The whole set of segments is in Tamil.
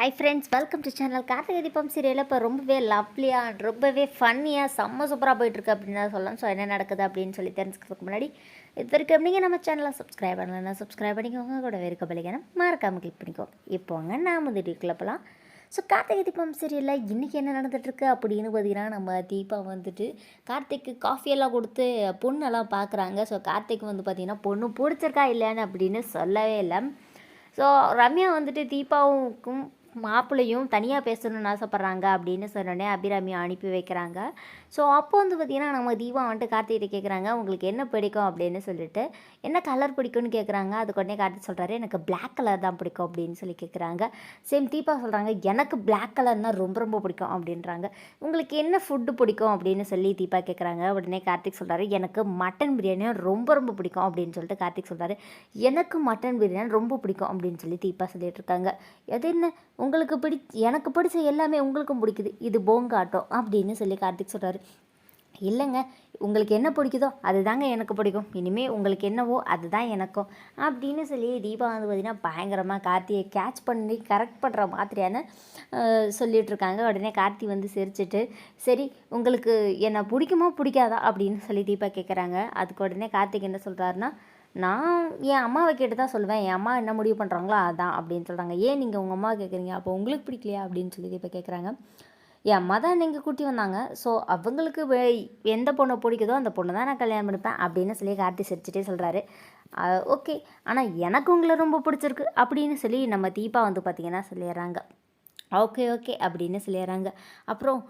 Hi friends welcome to channel Karthigai Deepam serial இப்போ ரொம்பவே லவ்லியாக ரொம்பவே ஃபன்னியாக செம்ம சூப்பராக போயிட்டுருக்கு அப்படின்னு தான் சொல்லலாம் ஸோ என்ன நடக்குது அப்படின்னு சொல்லி தெரிஞ்சுக்கிறதுக்கு முன்னாடி இது வரைக்கும் நீங்கள் நம்ம சேனலை சப்ஸ்கிரைப் பண்ணலன்னா சப்ஸ்கிரைப் பண்ணிக்கோங்க. கூட இருக்க பலிக்கணும் மறக்காமல் கிளிக் பண்ணிக்கோங்க இப்போங்க நாம் வந்து வீட்டில் போகலாம் ஸோ கார்த்திகை தீபம் சீரியலில் இன்றைக்கி என்ன நடந்துகிட்ருக்கு அப்படின்னு பார்த்தீங்கன்னா நம்ம தீபா வந்துட்டு கார்த்திக்கு காஃபியெல்லாம் கொடுத்து பொண்ணெல்லாம் பார்க்குறாங்க. ஸோ கார்த்திக் வந்து பார்த்திங்கன்னா பொண்ணு பிடிச்சிருக்கா இல்லைன்னு அப்படின்னு சொல்லவே இல்லை. ஸோ ரம்யா வந்துட்டு தீபாவுக்கும் மாப்பிள்ளையும் தனியாக பேசணும்னு ஆசைப்பட்றாங்க அப்படின்னு சொன்னோடனே அபிராமி அனுப்பி வைக்கிறாங்க. ஸோ அப்போ வந்து பார்த்திங்கன்னா நம்ம தீபா வந்துட்டு கார்த்திகிட்ட கேட்குறாங்க உங்களுக்கு என்ன பிடிக்கும்? அப்படின்னு சொல்லிட்டு. என்ன கலர் பிடிக்கும்னு கேட்குறாங்க அதுக்கு உடனே கார்த்திக் சொல்கிறாரு எனக்கு பிளாக் கலர் தான் பிடிக்கும் அப்படின்னு சொல்லி கேட்குறாங்க சேம் தீபா சொல்கிறாங்க எனக்கு பிளாக் கலர்னால் ரொம்ப ரொம்ப பிடிக்கும் அப்படின்றாங்க. உங்களுக்கு என்ன ஃபுட்டு பிடிக்கும்? அப்படின்னு சொல்லி தீபா கேட்குறாங்க உடனே கார்த்திக் சொல்கிறாரு எனக்கு மட்டன் பிரியாணியும் ரொம்ப ரொம்ப பிடிக்கும் அப்படின்னு சொல்லிட்டு கார்த்திக் சொல்கிறாரு எனக்கு மட்டன் பிரியாணி ரொம்ப பிடிக்கும் அப்படின்னு சொல்லி தீபா சொல்லிட்டு இருக்காங்க. அது என்ன? உங்களுக்கு பிடி எனக்கு பிடிச்ச எல்லாமே உங்களுக்கும் பிடிக்குது. இது போங்காட்டம் அப்படின்னு சொல்லி கார்த்திக் சொல்கிறாரு இல்லைங்க உங்களுக்கு என்ன பிடிக்குதோ அதுதாங்க எனக்கு பிடிக்கும். இனிமேல் உங்களுக்கு என்னவோ அதுதான் எனக்கும். அப்படின்னு சொல்லி தீபா வந்து பார்த்திங்கன்னா பயங்கரமாக கார்த்தியை கேட்ச் பண்ணி கரெக்ட் பண்ணுற மாதிரியான சொல்லிகிட்ருக்காங்க உடனே கார்த்தி வந்து சிரிச்சிட்டு சரி உங்களுக்கு என்னை பிடிக்குமோ பிடிக்காதா? அப்படின்னு சொல்லி தீபா கேட்குறாங்க அதுக்கு உடனே கார்த்திக் என்ன சொல்கிறாருன்னா நான் என் அம்மாவை கேட்டு தான் சொல்லுவேன். என் அம்மா என்ன முடிவு பண்ணுறாங்களோ அதான் அப்படின்னு சொல்கிறாங்க ஏன் நீங்கள் உங்கள் அம்மா கேட்குறீங்க அப்போ உங்களுக்கு பிடிக்கலையா அப்படின்னு சொல்லி இப்போ கேட்குறாங்க என் அம்மா தான் நீங்கள் கூட்டி வந்தாங்க. ஸோ அவங்களுக்கு எந்த பொண்ணை பிடிக்குதோ அந்த பொண்ணை தான் நான் கல்யாணம் பண்ணிப்பேன் அப்படின்னு சொல்லி கார்த்தி சிரிச்சிட்டே சொல்கிறாரு ஓகே. ஆனால் எனக்கு உங்களை ரொம்ப பிடிச்சிருக்கு அப்படின்னு சொல்லி நம்ம தீபா வந்து பார்த்திங்கன்னா சொல்லிடுறாங்க. ஓகே ஓகே அப்படின்னு சொல்லிடுறாங்க. அப்புறம்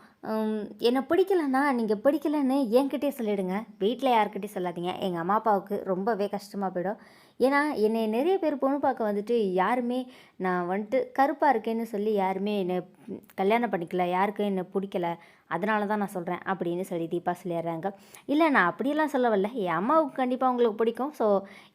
என்னை பிடிக்கலன்னா நீங்கள் பிடிக்கலன்னு என்கிட்டே சொல்லிவிடுங்க வீட்டில் யாருக்கிட்டே சொல்லாதீங்க. எங்கள் அம்மா அப்பாவுக்கு ரொம்பவே கஷ்டமாக போயிடும். ஏன்னா என்னை நிறைய பேர் பொண்ணு பார்க்க வந்துட்டு யாருமே நான் வந்துட்டு கருப்பாக இருக்கேன்னு சொல்லி யாருமே என்னை கல்யாணம் பண்ணிக்கல யாருக்கும் என்னை பிடிக்கல. அதனால தான் நான் சொல்கிறேன் அப்படின்னு சொல்லி தீபா சொல்லிடுறாங்க. இல்லை நான் அப்படியெல்லாம் சொல்ல வரல என் அம்மாவுக்கு கண்டிப்பாக உங்களுக்கு பிடிக்கும். ஸோ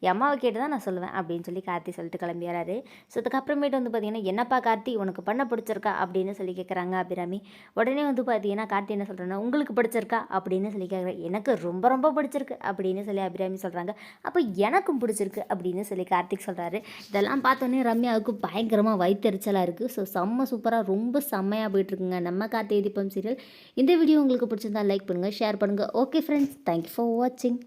என் அம்மாவை கேட்டு தான் நான் சொல்லுவேன் அப்படின்னு சொல்லி கார்த்தி சொல்லிட்டு கிளம்பிடுறாரு. ஸோ அதுக்கப்புறமேட்டு வந்து பார்த்திங்கன்னா என்னப்பா கார்த்தி உனக்கு பண்ண பிடிச்சிருக்கா? அப்படின்னு சொல்லி கேட்குறாங்க அபிராமி. உடனே வந்து பார்த்தீங்கன்னா கார்த்தி என்ன சொல்கிறேன்னா உங்களுக்கு பிடிச்சிருக்கா? அப்படின்னு சொல்லி கேட்குறேன் எனக்கு ரொம்ப ரொம்ப பிடிச்சிருக்கு அப்படின்னு சொல்லி அபிராமி சொல்கிறாங்க அப்போ எனக்கும் பிடிச்சிருக்கு அப்படின்னு சொல்லி கார்த்திக் சொல்கிறாரு இதெல்லாம் பார்த்தோன்னே ரம்யாவுக்கு பயங்கரமாக வயிற்றுச்சலாக இருக்குது ஸோ செம்ம சூப்பராக ரொம்ப செம்மையாக போயிட்டுருக்குங்க. நம்ம கார்த்திகை தீபம் சீரியல் இந்த வீடியோ உங்களுக்கு பிடிச்சிருந்தா லைக் பண்ணுங்கள் ஷேர் பண்ணுங்கள் ஓகே ஃப்ரெண்ட்ஸ் தேங்க்யூ ஃபார் வாட்சிங்